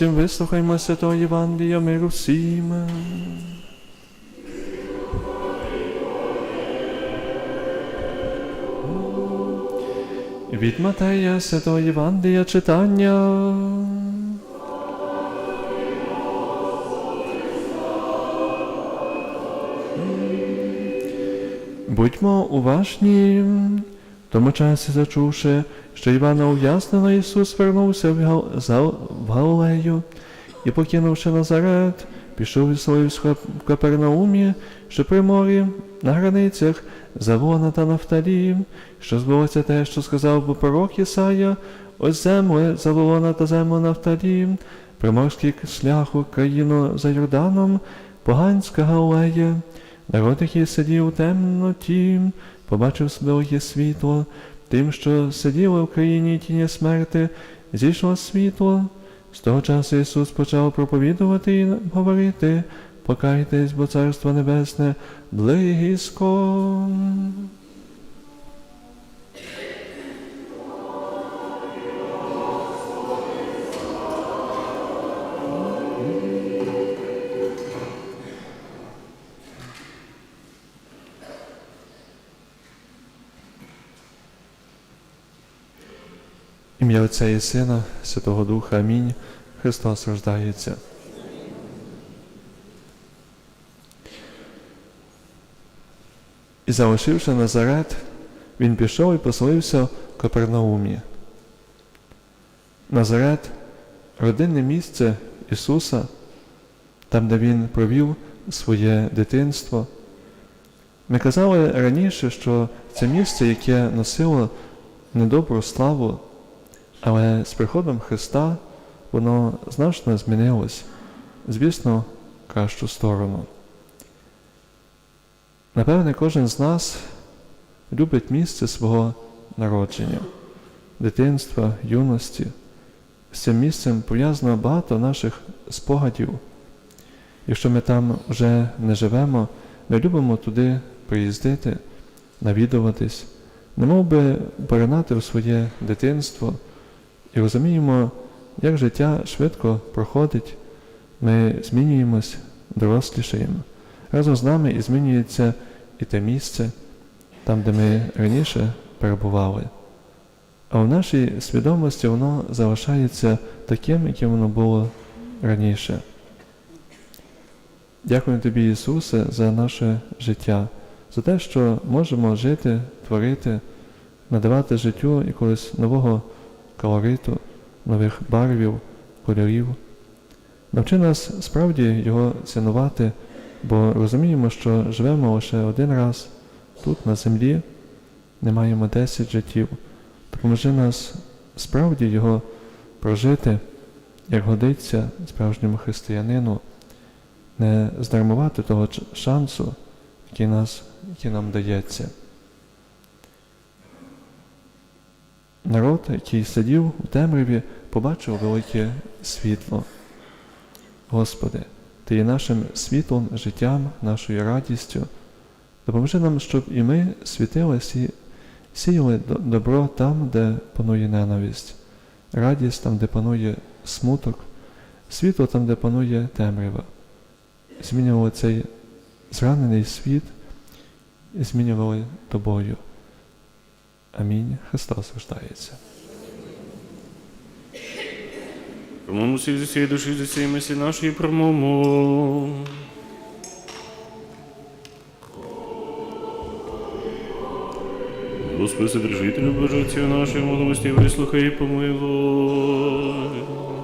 милості вислухаймо Святого Євангелія миру всім. Від Матея Святого Євангелія читання. Будьмо уважні. Тому часі, зачувши, що Івана ув'язнено, Ісус вернувся в, Гал... в Галилею і, покинувши Назарет, пішов і своївся в Капернаумі, що при морі, на границях Завона та Нафталі, що збулося те, що сказав би пророк Ісая, ось земли Заволона та землю Нафталі, приморський шлях у країну за Йорданом, поганська Галилея, народ, який сидів у темноті, побачив своє світло, тим, що сиділи в країні тіні смерти, зійшло світло. З того часу Ісус почав проповідувати і говорити, покайтесь, бо Царство Небесне близько. Ім'я Отця і Сина, Святого Духа. Амінь. Христос рождається. І залишивши Назарет, він пішов і поселився в Капернаумі. Назарет родинне місце Ісуса, там, де Він провів своє дитинство. Ми казали раніше, що це місце, яке носило недобру славу, але з приходом Христа воно значно змінилось, звісно, кращу сторону. Напевне, кожен з нас любить місце свого народження, дитинства, юності. З цим місцем пов'язано багато наших спогадів. Якщо ми там вже не живемо, ми любимо туди приїздити, навідуватись, немов би поринати в своє дитинство і розуміємо, як життя швидко проходить, ми змінюємось, дорослішаємо. Разом з нами і змінюється і те місце, там, де ми раніше перебували. А в нашій свідомості воно залишається таким, яким воно було раніше. Дякую тобі, Ісусе, за наше життя, за те, що можемо жити, творити, надавати життю якогось нового колориту, нових барвів, кольорів. Навчи нас справді його цінувати, бо розуміємо, що живемо лише один раз тут, на землі, не маємо десять життів. Допоможи нас справді його прожити, як годиться справжньому християнину, не здармувати того шансу, який, нас, який нам дається. Народ, який сидів у темряві, побачив велике світло. Господи, Ти є нашим світлом, життям, нашою радістю. Допоможи нам, щоб і ми світили, сі- сіяли добро там, де панує ненависть, радість там, де панує смуток, світло там, де панує темрява. Змінювали цей зранений світ змінювали тобою. Амінь. Христос рождається. Промовмо всі з усієї душі, з усієї мислі нашої промовмо. Господи, Содержителю Божиці нашої молодості, вислухай і помилуй.